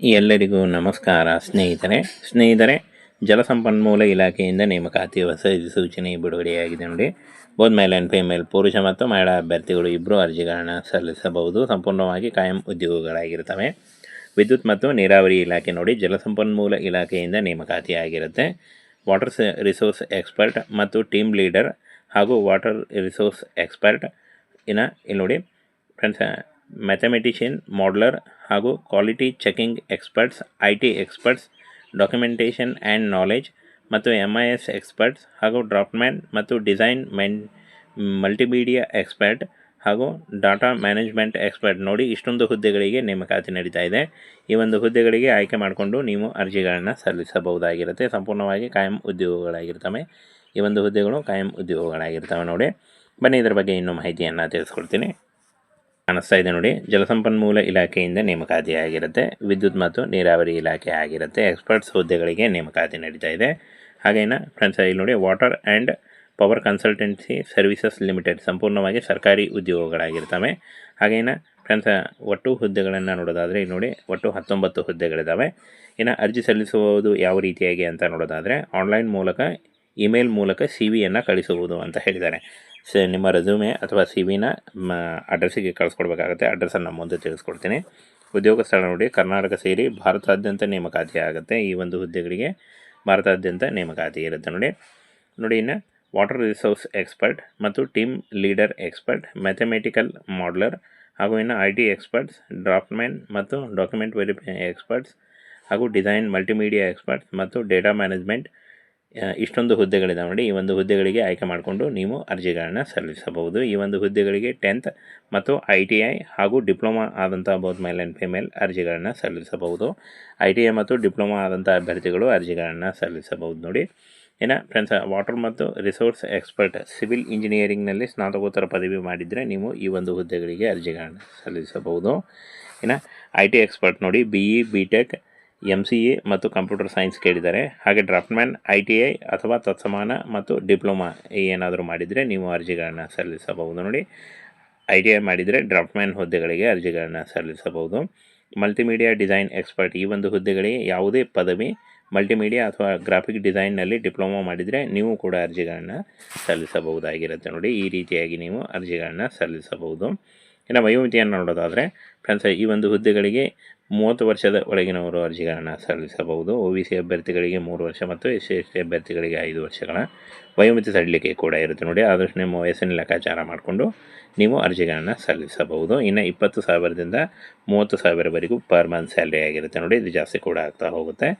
ಎಲ್ಲರಿಗೂ ನಮಸ್ಕಾರ. ಸ್ನೇಹಿತರೆ ಸ್ನೇಹಿತರೆ ಜಲಸಂಪನ್ಮೂಲ ಇಲಾಖೆಯಿಂದ ನೇಮಕಾತಿ ಹೊಸ ಸೂಚನೆ ಬಿಡುಗಡೆಯಾಗಿದೆ ನೋಡಿ. ಬೋದ್ ಮೇಲ್ ಆ್ಯಂಡ್ ಫಿಮೇಲ್ ಪುರುಷ ಮತ್ತು ಮಹಿಳಾ ಅಭ್ಯರ್ಥಿಗಳು ಇಬ್ಬರು ಅರ್ಜಿಗಳನ್ನು ಸಲ್ಲಿಸಬಹುದು. ಸಂಪೂರ್ಣವಾಗಿ ಕಾಯಂ ಉದ್ಯೋಗಗಳಾಗಿರ್ತವೆ ವಿದ್ಯುತ್ ಮತ್ತು ನೀರಾವರಿ ಇಲಾಖೆ ನೋಡಿ ಜಲಸಂಪನ್ಮೂಲ ಇಲಾಖೆಯಿಂದ ನೇಮಕಾತಿ ಆಗಿರುತ್ತೆ ವಾಟರ್ ರಿಸೋರ್ಸ್ ಎಕ್ಸ್ಪರ್ಟ್ ಮತ್ತು ಟೀಮ್ ಲೀಡರ್ ಹಾಗೂ ವಾಟರ್ ರಿಸೋರ್ಸ್ ಎಕ್ಸ್ಪರ್ಟ್ ಇನ್ನು ಇಲ್ಲಿ ನೋಡಿ. ಫ್ರೆಂಡ್ಸ್ ಮ್ಯಾಥಮೆಟಿಷಿಯನ್ ಮಾಡ್ಲರ್ ಹಾಗೂ quality checking experts I T experts documentation and knowledge ಮತ್ತು ಎಂ ಐ ಎಸ್ ಎಕ್ಸ್ಪರ್ಟ್ಸ್ ಹಾಗೂ ಡ್ರಾಫ್ಟ್ಮ್ಯಾನ್ ಮತ್ತು ಡಿಸೈನ್ ಮೆನ್ ಮಲ್ಟಿಮೀಡಿಯಾ ಎಕ್ಸ್ಪರ್ಟ್ ಹಾಗೂ ಡಾಟಾ ಮ್ಯಾನೇಜ್ಮೆಂಟ್ ಎಕ್ಸ್ಪರ್ಟ್ ನೋಡಿ, ಇಷ್ಟೊಂದು ಹುದ್ದೆಗಳಿಗೆ ನೇಮಕಾತಿ ನಡೀತಾ ಇದೆ. ಈ ಒಂದು ಹುದ್ದೆಗಳಿಗೆ ಆಯ್ಕೆ ಮಾಡಿಕೊಂಡು ನೀವು ಅರ್ಜಿಗಳನ್ನು ಸಲ್ಲಿಸಬಹುದಾಗಿರುತ್ತೆ. ಸಂಪೂರ್ಣವಾಗಿ ಕಾಯಂ ಉದ್ಯೋಗಗಳಾಗಿರ್ತವೆ. ಈ ಒಂದು ಹುದ್ದೆಗಳು ಕಾಯಂ ಉದ್ಯೋಗಗಳಾಗಿರ್ತವೆ ನೋಡಿ. ಬನ್ನಿ, ಇದರ ಬಗ್ಗೆ ಇನ್ನೂ ಮಾಹಿತಿಯನ್ನು ತಿಳಿಸ್ಕೊಡ್ತೀನಿ. ಕಾಣಿಸ್ತಾ ಇದೆ ನೋಡಿ. ಜಲಸಂಪನ್ಮೂಲ ಇಲಾಖೆಯಿಂದ ನೇಮಕಾತಿ ಆಗಿರುತ್ತೆ. ವಿದ್ಯುತ್ ಮತ್ತು ನೀರಾವರಿ ಇಲಾಖೆ ಆಗಿರುತ್ತೆ. ಎಕ್ಸ್ಪರ್ಟ್ಸ್ ಹುದ್ದೆಗಳಿಗೆ ನೇಮಕಾತಿ ನಡೀತಾ ಇದೆ. ಹಾಗೇನ ಫ್ರೆಂಡ್ಸ್ ಇಲ್ಲಿ ನೋಡಿ water and power consultancy services limited ಸಂಪೂರ್ಣವಾಗಿ ಸರ್ಕಾರಿ ಉದ್ಯೋಗಗಳಾಗಿರ್ತವೆ. ಹಾಗೇನ ಫ್ರೆಂಡ್ಸ್ ಒಟ್ಟು ಹುದ್ದೆಗಳನ್ನು ನೋಡೋದಾದರೆ, ಇಲ್ಲಿ ನೋಡಿ, ಒಟ್ಟು ಹತ್ತೊಂಬತ್ತು ಹುದ್ದೆಗಳಿದ್ದಾವೆ ಇನ್ನು ಅರ್ಜಿ ಸಲ್ಲಿಸುವುದು ಯಾವ ರೀತಿಯಾಗಿ ಅಂತ ನೋಡೋದಾದರೆ ಆನ್ಲೈನ್ ಮೂಲಕ ಇಮೇಲ್ ಮೂಲಕ ಸಿ ವಿಯನ್ನು ಕಳಿಸುವುದು ಅಂತ ಹೇಳಿದ್ದಾರೆ. ಸ ನಿಮ್ಮ ರೆಸ್ಯೂಮೆ ಅಥವಾ ಸಿ ವಿನ ಅಡ್ರೆಸ್ಸಿಗೆ ಕಳಿಸ್ಕೊಡ್ಬೇಕಾಗುತ್ತೆ. ಅಡ್ರೆಸ್ಸನ್ನು ಮುಂದೆ ತಿಳಿಸ್ಕೊಡ್ತೀನಿ. ಉದ್ಯೋಗ ಸ್ಥಳ ನೋಡಿ, ಕರ್ನಾಟಕ ಸೇರಿ ಭಾರತಾದ್ಯಂತ ನೇಮಕಾತಿ ಆಗುತ್ತೆ. ಈ ಒಂದು ಹುದ್ದೆಗಳಿಗೆ ಭಾರತಾದ್ಯಂತ ನೇಮಕಾತಿ ಇರುತ್ತೆ ನೋಡಿ. ನೋಡಿ, ಇನ್ನು ವಾಟರ್ ರಿಸೋರ್ಸ್ ಎಕ್ಸ್ಪರ್ಟ್ ಮತ್ತು team leader expert mathematical modeller ಹಾಗೂ ಇನ್ನು ಐ ಟಿ ಎಕ್ಸ್ಪರ್ಟ್ಸ್ ಡ್ರಾಫ್ಟ್ಮೆನ್ ಮತ್ತು ಡಾಕ್ಯುಮೆಂಟ್ ವೆರಿಫೈ ಎಕ್ಸ್ಪರ್ಟ್ಸ್ ಹಾಗೂ ಡಿಸೈನ್ ಮಲ್ಟಿಮೀಡಿಯಾ ಎಕ್ಸ್ಪರ್ಟ್ಸ್ ಮತ್ತು ಡೇಟಾ ಮ್ಯಾನೇಜ್ಮೆಂಟ್ ಇಷ್ಟೊಂದು ಹುದ್ದೆಗಳಿದಾವೆ ನೋಡಿ. ಈ ಒಂದು ಹುದ್ದೆಗಳಿಗೆ ಆಯ್ಕೆ ಮಾಡಿಕೊಂಡು ನೀವು ಅರ್ಜಿಗಳನ್ನು ಸಲ್ಲಿಸಬಹುದು. ಈ ಒಂದು ಹುದ್ದೆಗಳಿಗೆ ಟೆಂತ್ ಮತ್ತು ಐ ಟಿ ಐ ಹಾಗೂ ಡಿಪ್ಲೊಮಾ ಆದಂಥ ಬೋತ್ ಮೇಲ್ ಆ್ಯಂಡ್ ಫಿಮೇಲ್ ಅರ್ಜಿಗಳನ್ನು ಸಲ್ಲಿಸಬಹುದು. ಐ ಟಿ ಐ ಮತ್ತು ಡಿಪ್ಲೊಮಾ ಆದಂಥ ಅಭ್ಯರ್ಥಿಗಳು ಅರ್ಜಿಗಳನ್ನು ಸಲ್ಲಿಸಬಹುದು ನೋಡಿ. ಇನ್ನು ಫ್ರೆಂಡ್ಸ್ ವಾಟರ್ ಮತ್ತು ರಿಸೋರ್ಸ್ ಎಕ್ಸ್ಪರ್ಟ್ ಸಿವಿಲ್ ಇಂಜಿನಿಯರಿಂಗ್ನಲ್ಲಿ ಸ್ನಾತಕೋತ್ತರ ಪದವಿ ಮಾಡಿದರೆ ನೀವು ಈ ಒಂದು ಹುದ್ದೆಗಳಿಗೆ ಅರ್ಜಿಗಳನ್ನು ಸಲ್ಲಿಸಬಹುದು. ಇನ್ನು ಐ ಟಿ ಎಕ್ಸ್ಪರ್ಟ್ ನೋಡಿ B E B tech M C A ಮತ್ತು ಕಂಪ್ಯೂಟರ್ ಸೈನ್ಸ್ ಕೇಳಿದ್ದಾರೆ. ಹಾಗೆ ಡ್ರಾಫ್ಟ್ಮ್ಯಾನ್ ಐ ಟಿ ಐ ಅಥವಾ ತತ್ಸಮಾನ ಮತ್ತು ಡಿಪ್ಲೊಮಾ ಏನಾದರೂ ಮಾಡಿದರೆ ನೀವು ಅರ್ಜಿಗಳನ್ನು ಸಲ್ಲಿಸಬಹುದು ನೋಡಿ. ಐ ಟಿ ಐ ಮಾಡಿದರೆ ಡ್ರಾಫ್ಟ್ಮ್ಯಾನ್ ಹುದ್ದೆಗಳಿಗೆ ಅರ್ಜಿಗಳನ್ನು ಸಲ್ಲಿಸಬಹುದು. ಮಲ್ಟಿಮೀಡಿಯಾ ಡಿಸೈನ್ ಎಕ್ಸ್ಪರ್ಟ್ ಈ ಒಂದು ಹುದ್ದೆಗಳಿಗೆ ಯಾವುದೇ ಪದವಿ ಮಲ್ಟಿಮೀಡಿಯಾ ಅಥವಾ ಗ್ರಾಫಿಕ್ ಡಿಸೈನ್ನಲ್ಲಿ ಡಿಪ್ಲೊಮಾ ಮಾಡಿದರೆ ನೀವು ಕೂಡ ಅರ್ಜಿಗಳನ್ನು ಸಲ್ಲಿಸಬಹುದಾಗಿರುತ್ತೆ ನೋಡಿ. ಈ ರೀತಿಯಾಗಿ ನೀವು ಅರ್ಜಿಗಳನ್ನು ಸಲ್ಲಿಸಬಹುದು. ಇನ್ನು ವಯೋಮಿತಿಯನ್ನು ನೋಡೋದಾದರೆ ಫ್ರೆಂಡ್ಸ್ ಈ ಒಂದು ಹುದ್ದೆಗಳಿಗೆ ಮೂವತ್ತು ವರ್ಷದ ಒಳಗಿನವರು ಅರ್ಜಿಗಳನ್ನು ಸಲ್ಲಿಸಬಹುದು. ಒ ಬಿ ಸಿ ಅಭ್ಯರ್ಥಿಗಳಿಗೆ ಮೂರು ವರ್ಷ ಮತ್ತು ಎಸ್ ಸಿ ಎಸ್ ಟಿ ಅಭ್ಯರ್ಥಿಗಳಿಗೆ ಐದು ವರ್ಷಗಳ ವಯೋಮಿತಿ ಸಡಿಲಿಕೆ ಕೂಡ ಇರುತ್ತೆ ನೋಡಿ. ಆದಷ್ಟು ನಿಮ್ಮ ವಯಸ್ಸನ್ನು ಲೆಕ್ಕಾಚಾರ ಮಾಡಿಕೊಂಡು ನೀವು ಅರ್ಜಿಗಳನ್ನು ಸಲ್ಲಿಸಬಹುದು. ಇನ್ನು ಇಪ್ಪತ್ತು ಸಾವಿರದಿಂದ ಮೂವತ್ತು ಸಾವಿರವರೆಗೂ ಪರ್ ಮಂತ್ ಸ್ಯಾಲ್ರಿ ಆಗಿರುತ್ತೆ ನೋಡಿ. ಇದು ಜಾಸ್ತಿ ಕೂಡ ಆಗ್ತಾ ಹೋಗುತ್ತೆ.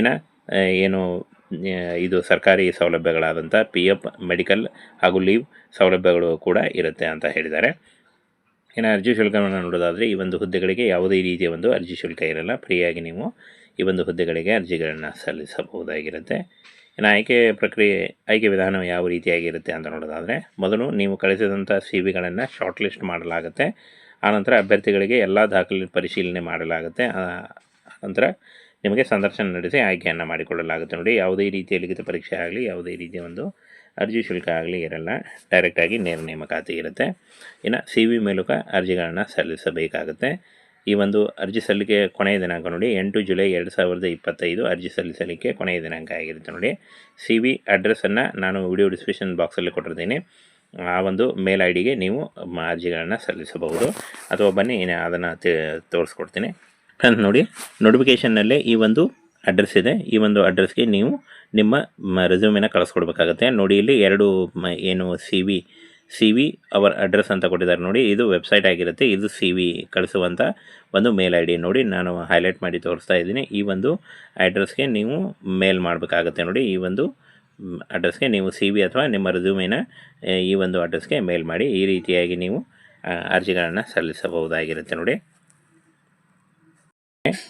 ಇನ್ನು ಏನು ಇದು ಸರ್ಕಾರಿ ಸೌಲಭ್ಯಗಳಾದಂಥ ಪಿ ಎಫ್, ಮೆಡಿಕಲ್ ಹಾಗೂ ಲೀವ್ ಸೌಲಭ್ಯಗಳು ಕೂಡ ಇರುತ್ತೆ ಅಂತ ಹೇಳಿದ್ದಾರೆ. ಇನ್ನು ಅರ್ಜಿ ಶುಲ್ಕವನ್ನು ನೋಡೋದಾದರೆ ಈ ಒಂದು ಹುದ್ದೆಗಳಿಗೆ ಯಾವುದೇ ರೀತಿಯ ಒಂದು ಅರ್ಜಿ ಶುಲ್ಕ ಇರಲ್ಲ. ಫ್ರೀಯಾಗಿ ನೀವು ಈ ಒಂದು ಹುದ್ದೆಗಳಿಗೆ ಅರ್ಜಿಗಳನ್ನು ಸಲ್ಲಿಸಬಹುದಾಗಿರುತ್ತೆ. ಇನ್ನು ಆಯ್ಕೆ ಪ್ರಕ್ರಿಯೆ, ಆಯ್ಕೆ ವಿಧಾನ ಯಾವ ರೀತಿಯಾಗಿರುತ್ತೆ ಅಂತ ನೋಡೋದಾದರೆ ಮೊದಲು ನೀವು ಕಳಿಸಿದಂಥ ಸಿ ವಿಗಳನ್ನು ಶಾರ್ಟ್ ಲಿಸ್ಟ್ ಮಾಡಲಾಗುತ್ತೆ. ಆನಂತರ ಅಭ್ಯರ್ಥಿಗಳಿಗೆ ಎಲ್ಲ ದಾಖಲೆ ಪರಿಶೀಲನೆ ಮಾಡಲಾಗುತ್ತೆ. ನಂತರ ನಿಮಗೆ ಸಂದರ್ಶನ ನಡೆಸಿ ಆಯ್ಕೆಯನ್ನು ಮಾಡಿಕೊಳ್ಳಲಾಗುತ್ತೆ. ನೋಡಿ, ಯಾವುದೇ ರೀತಿಯ ಲಿಖಿತ ಪರೀಕ್ಷೆ ಆಗಲಿ, ಯಾವುದೇ ರೀತಿಯ ಒಂದು ಅರ್ಜಿ ಶುಲ್ಕ ಆಗಲಿ ಇರಲ್ಲ ಡೈರೆಕ್ಟಾಗಿ ನೇರ ನೇಮಕಾತಿ ಇರುತ್ತೆ. ಇನ್ನು ಸಿ ವಿ ಮೂಲಕ ಅರ್ಜಿಗಳನ್ನು ಸಲ್ಲಿಸಬೇಕಾಗುತ್ತೆ. ಈ ಒಂದು ಅರ್ಜಿ ಸಲ್ಲಿಕೆ ಕೊನೆಯ ದಿನಾಂಕ ನೋಡಿ, ಎಂಟು ಜುಲೈ ಎರಡು ಸಾವಿರದ ಇಪ್ಪತ್ತೈದು ಅರ್ಜಿ ಸಲ್ಲಿಸಲಿಕ್ಕೆ ಕೊನೆಯ ದಿನಾಂಕ ಆಗಿರುತ್ತೆ ನೋಡಿ. ಸಿ ವಿ ಅಡ್ರೆಸ್ಸನ್ನು ನಾನು ವಿಡಿಯೋ ಡಿಸ್ಕ್ರಿಪ್ಷನ್ ಬಾಕ್ಸಲ್ಲಿ ಕೊಟ್ಟಿರ್ತೀನಿ. ಆ ಒಂದು ಮೇಲ್ ಐ ಡಿಗೆ ನೀವು ಅರ್ಜಿಗಳನ್ನು ಸಲ್ಲಿಸಬಹುದು. ಅಥವಾ ಬನ್ನಿ ಅದನ್ನು ತೋರಿಸ್ಕೊಡ್ತೀನಿ. ಫ್ರೆಂಡ್ಸ್ ನೋಡಿ ನೋಟಿಫಿಕೇಷನ್ನಲ್ಲೇ ಈ ಒಂದು ಅಡ್ರೆಸ್ ಇದೆ. ಈ ಒಂದು ಅಡ್ರೆಸ್ಗೆ ನೀವು ನಿಮ್ಮ ರೆಸ್ಯೂಮಿನ ಕಳಿಸ್ಕೊಡ್ಬೇಕಾಗತ್ತೆ. ನೋಡಿ, ಇಲ್ಲಿ ಎರಡು ಏನು C V C V our address ಅಂತ ಕೊಟ್ಟಿದ್ದಾರೆ ನೋಡಿ. ಇದು ವೆಬ್ಸೈಟ್ ಆಗಿರುತ್ತೆ. ಇದು ಸಿ ವಿ ಕಳಿಸುವಂಥ ಒಂದು ಮೇಲ್ ಐ ಡಿ ನೋಡಿ. ನಾನು ಹೈಲೈಟ್ ಮಾಡಿ ತೋರಿಸ್ತಾ ಇದ್ದೀನಿ. ಈ ಒಂದು ಅಡ್ರೆಸ್ಗೆ ನೀವು ಮೇಲ್ ಮಾಡಬೇಕಾಗತ್ತೆ ನೋಡಿ. ಈ ಒಂದು ಅಡ್ರೆಸ್ಗೆ ನೀವು ಸಿ ವಿ ಅಥವಾ ನಿಮ್ಮ ರೆಸ್ಯೂಮಿನ ಈ ಒಂದು ಅಡ್ರೆಸ್ಗೆ ಮೇಲ್ ಮಾಡಿ. ಈ ರೀತಿಯಾಗಿ ನೀವು ಅರ್ಜಿಗಳನ್ನು ಸಲ್ಲಿಸಬಹುದಾಗಿರುತ್ತೆ ನೋಡಿ.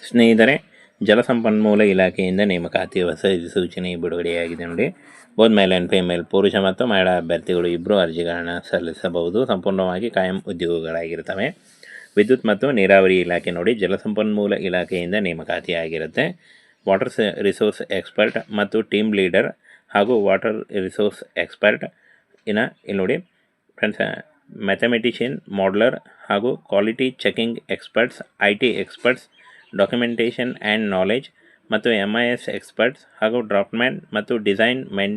ಸ್ನೇಹಿತರೆ ಜಲಸಂಪನ್ಮೂಲ ಇಲಾಖೆಯಿಂದ ನೇಮಕಾತಿ ಹೊಸ ಸೂಚನೆ ಬಿಡುಗಡೆಯಾಗಿದೆ ನೋಡಿ. ಬೋದ್ ಮೇಲ್ ಆ್ಯಂಡ್ ಫಿಮೇಲ್ ಪುರುಷ ಮತ್ತು ಮಹಿಳಾ ಅಭ್ಯರ್ಥಿಗಳು ಇಬ್ಬರು ಅರ್ಜಿಗಳನ್ನು ಸಲ್ಲಿಸಬಹುದು. ಸಂಪೂರ್ಣವಾಗಿ ಕಾಯಂ ಉದ್ಯೋಗಗಳಾಗಿರ್ತವೆ ವಿದ್ಯುತ್ ಮತ್ತು ನೀರಾವರಿ ಇಲಾಖೆ ನೋಡಿ, ಜಲಸಂಪನ್ಮೂಲ ಇಲಾಖೆಯಿಂದ ನೇಮಕಾತಿ ಆಗಿರುತ್ತೆ ವಾಟರ್ ರಿಸೋರ್ಸ್ ಎಕ್ಸ್ಪರ್ಟ್ ಮತ್ತು ಟೀಮ್ ಲೀಡರ್ ಹಾಗೂ ವಾಟರ್ ರಿಸೋರ್ಸ್ ಎಕ್ಸ್ಪರ್ಟ್ ಇನ್ನು ಇಲ್ಲಿ ನೋಡಿ. ಫ್ರೆಂಡ್ಸ್ ಮ್ಯಾಥಮೆಟಿಷಿಯನ್ ಮಾಡ್ಲರ್ ಹಾಗೂ quality checking experts I T experts documentation and knowledge ಮತ್ತು ಎಂ ಐ ಎಸ್ ಎಕ್ಸ್ಪರ್ಟ್ಸ್ ಹಾಗೂ ಡ್ರಾಫ್ಟ್ಮ್ಯಾನ್ ಮತ್ತು ಡಿಸೈನ್ ಮೆನ್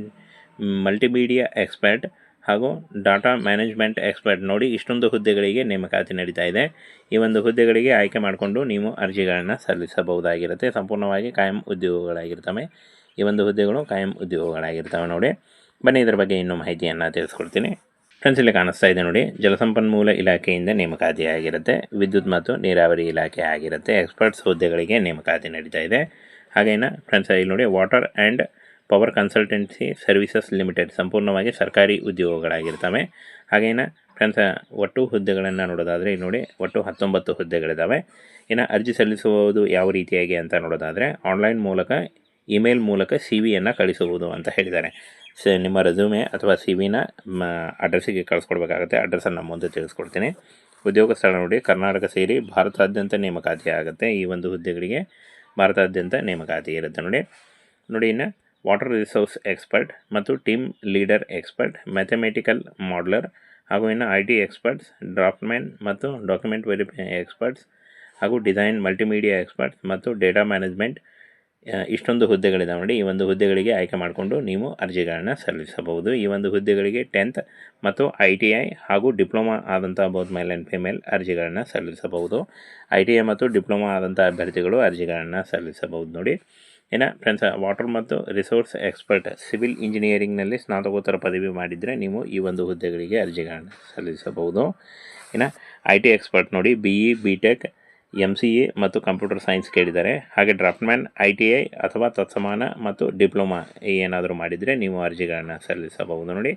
ಮಲ್ಟಿಮೀಡಿಯಾ ಎಕ್ಸ್ಪರ್ಟ್ ಹಾಗೂ ಡಾಟಾ ಮ್ಯಾನೇಜ್ಮೆಂಟ್ ಎಕ್ಸ್ಪರ್ಟ್ ನೋಡಿ ಇಷ್ಟೊಂದು ಹುದ್ದೆಗಳಿಗೆ ನೇಮಕಾತಿ ನಡೀತಾ ಇದೆ. ಈ ಒಂದು ಹುದ್ದೆಗಳಿಗೆ ಆಯ್ಕೆ ಮಾಡಿಕೊಂಡು ನೀವು ಅರ್ಜಿಗಳನ್ನು ಸಲ್ಲಿಸಬಹುದಾಗಿರುತ್ತೆ. ಸಂಪೂರ್ಣವಾಗಿ ಕಾಯಂ ಉದ್ಯೋಗಗಳಾಗಿರ್ತವೆ. ಈ ಒಂದು ಹುದ್ದೆಗಳು ಕಾಯಂ ಉದ್ಯೋಗಗಳಾಗಿರ್ತವೆ ನೋಡಿ. ಬನ್ನಿ ಇದರ ಬಗ್ಗೆ ಇನ್ನೂ ಮಾಹಿತಿಯನ್ನು ತಿಳಿಸ್ಕೊಡ್ತೀನಿ. ಫ್ರೆಂಡ್ಸ್, ಇಲ್ಲಿ ಕಾಣಿಸ್ತಾ ಇದೆ ನೋಡಿ. ಜಲಸಂಪನ್ಮೂಲ ಇಲಾಖೆಯಿಂದ ನೇಮಕಾತಿ ಆಗಿರುತ್ತೆ. ವಿದ್ಯುತ್ ಮತ್ತು ನೀರಾವರಿ ಇಲಾಖೆ ಆಗಿರುತ್ತೆ. ಎಕ್ಸ್ಪರ್ಟ್ಸ್ ಹುದ್ದೆಗಳಿಗೆ ನೇಮಕಾತಿ ನಡೀತಾ ಇದೆ. ಹಾಗೇನ ಫ್ರೆಂಡ್ಸ್, ಇಲ್ಲಿ ನೋಡಿ water and power consultancy services limited ಸಂಪೂರ್ಣವಾಗಿ ಸರ್ಕಾರಿ ಉದ್ಯೋಗಗಳಾಗಿರ್ತವೆ. ಹಾಗೇನ ಫ್ರೆಂಡ್ಸ್, ಒಟ್ಟು ಹುದ್ದೆಗಳನ್ನು ನೋಡೋದಾದರೆ, ಇಲ್ಲಿ ನೋಡಿ, ಒಟ್ಟು ಹತ್ತೊಂಬತ್ತು ಹುದ್ದೆಗಳಿದ್ದಾವೆ ಇನ್ನು ಅರ್ಜಿ ಸಲ್ಲಿಸುವುದು ಯಾವ ರೀತಿಯಾಗಿ ಅಂತ ನೋಡೋದಾದರೆ ಆನ್ಲೈನ್ ಮೂಲಕ ಇಮೇಲ್ ಮೂಲಕ ಸಿ ವಿಯನ್ನು ಕಳಿಸುವುದು ಅಂತ ಹೇಳಿದ್ದಾರೆ. ಸ ನಿಮ್ಮ ರೆಸ್ಯೂಮೆ ಅಥವಾ ಸಿ ವಿನ ಅಡ್ರೆಸ್ಸಿಗೆ ಕಳಿಸ್ಕೊಡ್ಬೇಕಾಗುತ್ತೆ. ಅಡ್ರೆಸ್ಸನ್ನು ಮುಂದೆ ತಿಳಿಸ್ಕೊಡ್ತೀನಿ. ಉದ್ಯೋಗ ಸ್ಥಳ ನೋಡಿ, ಕರ್ನಾಟಕ ಸೇರಿ ಭಾರತಾದ್ಯಂತ ನೇಮಕಾತಿ ಆಗುತ್ತೆ. ಈ ಒಂದು ಹುದ್ದೆಗಳಿಗೆ ಭಾರತಾದ್ಯಂತ ನೇಮಕಾತಿ ಇರುತ್ತೆ ನೋಡಿ. ನೋಡಿ, ಇನ್ನು ವಾಟರ್ ರಿಸೋರ್ಸ್ ಎಕ್ಸ್ಪರ್ಟ್ ಮತ್ತು team leader expert mathematical modeller ಹಾಗೂ ಇನ್ನು ಐ ಟಿ ಎಕ್ಸ್ಪರ್ಟ್ಸ್ ಡ್ರಾಫ್ಟ್ಮ್ಯಾನ್ ಮತ್ತು ಡಾಕ್ಯುಮೆಂಟ್ ವೆರಿಫೈ ಎಕ್ಸ್ಪರ್ಟ್ಸ್ ಹಾಗೂ ಡಿಸೈನ್ ಮಲ್ಟಿಮೀಡಿಯಾ ಎಕ್ಸ್ಪರ್ಟ್ಸ್ ಮತ್ತು ಡೇಟಾ ಮ್ಯಾನೇಜ್ಮೆಂಟ್ ಇಷ್ಟೊಂದು ಹುದ್ದೆಗಳಿದಾವೆ ನೋಡಿ. ಈ ಒಂದು ಹುದ್ದೆಗಳಿಗೆ ಆಯ್ಕೆ ಮಾಡಿಕೊಂಡು ನೀವು ಅರ್ಜಿಗಳನ್ನು ಸಲ್ಲಿಸಬಹುದು. ಈ ಒಂದು ಹುದ್ದೆಗಳಿಗೆ ಟೆಂತ್ ಮತ್ತು ಐ ಟಿ ಐ ಹಾಗೂ ಡಿಪ್ಲೊಮಾ ಆದಂಥ ಬೋತ್ ಮೇಲ್ ಆ್ಯಂಡ್ ಫಿಮೇಲ್ ಅರ್ಜಿಗಳನ್ನು ಸಲ್ಲಿಸಬಹುದು. ಐ ಟಿ ಐ ಮತ್ತು ಡಿಪ್ಲೊಮಾ ಆದಂಥ ಅಭ್ಯರ್ಥಿಗಳು ಅರ್ಜಿಗಳನ್ನು ಸಲ್ಲಿಸಬಹುದು ನೋಡಿ. ಏನ ಫ್ರೆಂಡ್ಸ್ ವಾಟರ್ ಮತ್ತು ರಿಸೋರ್ಸ್ ಎಕ್ಸ್ಪರ್ಟ್ ಸಿವಿಲ್ ಇಂಜಿನಿಯರಿಂಗ್ನಲ್ಲಿ ಸ್ನಾತಕೋತ್ತರ ಪದವಿ ಮಾಡಿದರೆ ನೀವು ಈ ಒಂದು ಹುದ್ದೆಗಳಿಗೆ ಅರ್ಜಿಗಳನ್ನು ಸಲ್ಲಿಸಬಹುದು. ಇನ್ನು ಐ ಟಿ ಎಕ್ಸ್ಪರ್ಟ್ ನೋಡಿ B E B tech M C A ಮತ್ತು ಕಂಪ್ಯೂಟರ್ ಸೈನ್ಸ್ ಕೇಳಿದ್ದಾರೆ. ಹಾಗೆ ಡ್ರಾಫ್ಟ್ಮ್ಯಾನ್ ಐ ಟಿ ಐ ಅಥವಾ ತತ್ಸಮಾನ ಮತ್ತು ಡಿಪ್ಲೊಮಾ ಏನಾದರೂ ಮಾಡಿದರೆ ನೀವು ಅರ್ಜಿಗಳನ್ನು ಸಲ್ಲಿಸಬಹುದು ನೋಡಿ.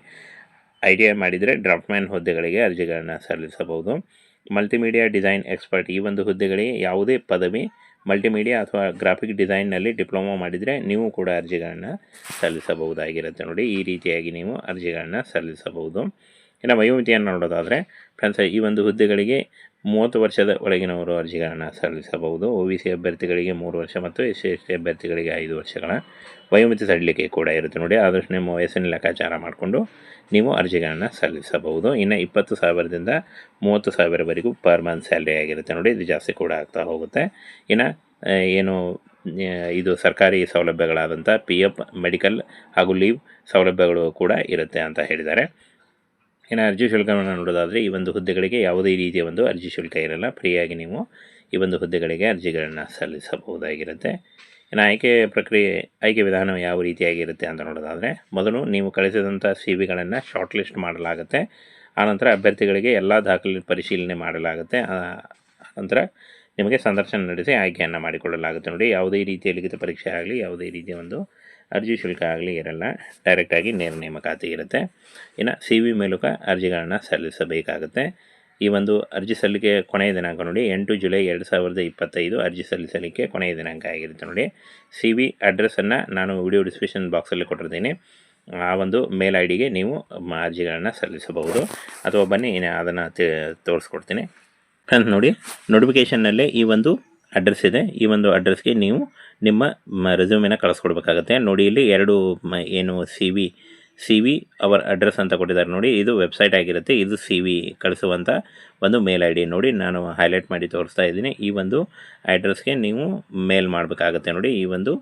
ಐ ಟಿ ಐ ಮಾಡಿದರೆ ಡ್ರಾಫ್ಟ್ಮ್ಯಾನ್ ಹುದ್ದೆಗಳಿಗೆ ಅರ್ಜಿಗಳನ್ನು ಸಲ್ಲಿಸಬಹುದು. ಮಲ್ಟಿಮೀಡಿಯಾ ಡಿಸೈನ್ ಎಕ್ಸ್ಪರ್ಟ್ ಈ ಒಂದು ಹುದ್ದೆಗಳಿಗೆ ಯಾವುದೇ ಪದವಿ ಮಲ್ಟಿಮೀಡಿಯಾ ಅಥವಾ ಗ್ರಾಫಿಕ್ ಡಿಸೈನ್ನಲ್ಲಿ ಡಿಪ್ಲೊಮಾ ಮಾಡಿದರೆ ನೀವು ಕೂಡ ಅರ್ಜಿಗಳನ್ನು ಸಲ್ಲಿಸಬಹುದಾಗಿರುತ್ತೆ ನೋಡಿ. ಈ ರೀತಿಯಾಗಿ ನೀವು ಅರ್ಜಿಗಳನ್ನು ಸಲ್ಲಿಸಬಹುದು. ಇನ್ನು ವಯೋಮಿತಿಯನ್ನು ನೋಡೋದಾದರೆ ಫ್ರೆಂಡ್ಸ್ ಈ ಒಂದು ಹುದ್ದೆಗಳಿಗೆ ಮೂವತ್ತು ವರ್ಷದ ಒಳಗಿನವರು ಅರ್ಜಿಗಳನ್ನು ಸಲ್ಲಿಸಬಹುದು. ಒ ಬಿ ಸಿ ಅಭ್ಯರ್ಥಿಗಳಿಗೆ ಮೂರು ವರ್ಷ ಮತ್ತು ಎಸ್ ಸಿ ಎಸ್ ಟಿ ಅಭ್ಯರ್ಥಿಗಳಿಗೆ ಐದು ವರ್ಷಗಳ ವಯೋಮಿತಿ ಸಡಿಲಿಕೆ ಕೂಡ ಇರುತ್ತೆ ನೋಡಿ. ಆದಷ್ಟು ನಿಮ್ಮ ವಯಸ್ಸಿನ ಲೆಕ್ಕಾಚಾರ ಮಾಡಿಕೊಂಡು ನೀವು ಅರ್ಜಿಗಳನ್ನು ಸಲ್ಲಿಸಬಹುದು. ಇನ್ನು ಇಪ್ಪತ್ತು ಸಾವಿರದಿಂದ ಮೂವತ್ತು ಸಾವಿರವರೆಗೂ ಪರ್ ಮಂತ್ ಸ್ಯಾಲ್ರಿ ಆಗಿರುತ್ತೆ ನೋಡಿ. ಇದು ಜಾಸ್ತಿ ಕೂಡ ಆಗ್ತಾ ಹೋಗುತ್ತೆ. ಇನ್ನು ಏನು ಇದು ಸರ್ಕಾರಿ ಸೌಲಭ್ಯಗಳಾದಂಥ ಪಿ ಎಫ್ ಮೆಡಿಕಲ್ ಹಾಗೂ ಲೀವ್ ಸೌಲಭ್ಯಗಳು ಕೂಡ ಇರುತ್ತೆ ಅಂತ ಹೇಳಿದ್ದಾರೆ. ಇನ್ನು ಅರ್ಜಿ ಶುಲ್ಕವನ್ನು ನೋಡೋದಾದರೆ ಈ ಒಂದು ಹುದ್ದೆಗಳಿಗೆ ಯಾವುದೇ ರೀತಿಯ ಒಂದು ಅರ್ಜಿ ಶುಲ್ಕ ಇರಲ್ಲ. ಫ್ರೀಯಾಗಿ ನೀವು ಈ ಒಂದು ಹುದ್ದೆಗಳಿಗೆ ಅರ್ಜಿಗಳನ್ನು ಸಲ್ಲಿಸಬಹುದಾಗಿರುತ್ತೆ. ಇನ್ನು ಆಯ್ಕೆ ಪ್ರಕ್ರಿಯೆ, ಆಯ್ಕೆ ವಿಧಾನ ಯಾವ ರೀತಿಯಾಗಿರುತ್ತೆ ಅಂತ ನೋಡೋದಾದರೆ ಮೊದಲು ನೀವು ಕಳಿಸಿದಂಥ ಸಿ ವಿಗಳನ್ನು ಶಾರ್ಟ್ ಲಿಸ್ಟ್ ಮಾಡಲಾಗುತ್ತೆ. ಆನಂತರ ಅಭ್ಯರ್ಥಿಗಳಿಗೆ ಎಲ್ಲ ದಾಖಲೆ ಪರಿಶೀಲನೆ ಮಾಡಲಾಗುತ್ತೆ. ನಂತರ ನಿಮಗೆ ಸಂದರ್ಶನ ನಡೆಸಿ ಆಯ್ಕೆಯನ್ನು ಮಾಡಿಕೊಳ್ಳಲಾಗುತ್ತೆ. ನೋಡಿ, ಯಾವುದೇ ರೀತಿಯ ಲಿಖಿತ ಪರೀಕ್ಷೆ ಆಗಲಿ, ಯಾವುದೇ ರೀತಿಯ ಒಂದು ಅರ್ಜಿ ಶುಲ್ಕ ಆಗಲಿ ಇರಲ್ಲ ಡೈರೆಕ್ಟಾಗಿ ನೇರ ನೇಮಕಾತಿ ಇರುತ್ತೆ. ಇನ್ನು ಸಿ ವಿ ಮೂಲಕ ಅರ್ಜಿಗಳನ್ನು ಸಲ್ಲಿಸಬೇಕಾಗುತ್ತೆ. ಈ ಒಂದು ಅರ್ಜಿ ಸಲ್ಲಿಕೆ ಕೊನೆಯ ದಿನಾಂಕ ನೋಡಿ, ಎಂಟು ಜುಲೈ ಎರಡು ಸಾವಿರದ ಇಪ್ಪತ್ತೈದು ಅರ್ಜಿ ಸಲ್ಲಿಸಲಿಕ್ಕೆ ಕೊನೆಯ ದಿನಾಂಕ ಆಗಿರುತ್ತೆ ನೋಡಿ. ಸಿ ವಿ ಅಡ್ರೆಸ್ಸನ್ನು ನಾನು ವಿಡಿಯೋ ಡಿಸ್ಕ್ರಿಪ್ಷನ್ ಬಾಕ್ಸಲ್ಲಿ ಕೊಟ್ಟಿರ್ತೀನಿ. ಆ ಒಂದು ಮೇಲ್ ಐ ಡಿಗೆ ನೀವು ಅರ್ಜಿಗಳನ್ನು ಸಲ್ಲಿಸಬಹುದು. ಅಥವಾ ಬನ್ನಿ ಅದನ್ನು ತೋರಿಸ್ಕೊಡ್ತೀನಿ. ನೋಡಿ ನೋಟಿಫಿಕೇಷನ್ನಲ್ಲೇ ಈ ಒಂದು ಅಡ್ರೆಸ್ ಇದೆ. ಈ ಒಂದು ಅಡ್ರೆಸ್ಗೆ ನೀವು ನಿಮ್ಮ ರೆಸ್ಯೂಮಿನ ಕಳಿಸ್ಕೊಡ್ಬೇಕಾಗತ್ತೆ. ನೋಡಿ, ಇಲ್ಲಿ ಎರಡು ಏನು C V C V our address ಅಂತ ಕೊಟ್ಟಿದ್ದಾರೆ. ನೋಡಿ, ಇದು ವೆಬ್ಸೈಟ್ ಆಗಿರುತ್ತೆ. ಇದು ಸಿ ವಿ ಕಳಿಸುವಂಥ ಒಂದು ಮೇಲ್ ಐ ಡಿ ನೋಡಿ, ನಾನು ಹೈಲೈಟ್ ಮಾಡಿ ತೋರಿಸ್ತಾ ಇದ್ದೀನಿ. ಈ ಒಂದು ಅಡ್ರೆಸ್ಗೆ ನೀವು ಮೇಲ್ ಮಾಡಬೇಕಾಗತ್ತೆ. ನೋಡಿ, ಈ ಒಂದು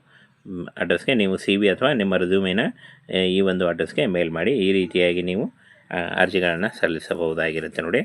ಅಡ್ರೆಸ್ಗೆ ನೀವು ಸಿ ವಿ ಅಥವಾ ನಿಮ್ಮ ರೆಸ್ಯೂಮಿನ ಈ ಒಂದು ಅಡ್ರೆಸ್ಗೆ ಮೇಲ್ ಮಾಡಿ ಈ ರೀತಿಯಾಗಿ ನೀವು ಅರ್ಜಿಗಳನ್ನು ಸಲ್ಲಿಸಬಹುದಾಗಿರುತ್ತೆ. ನೋಡಿ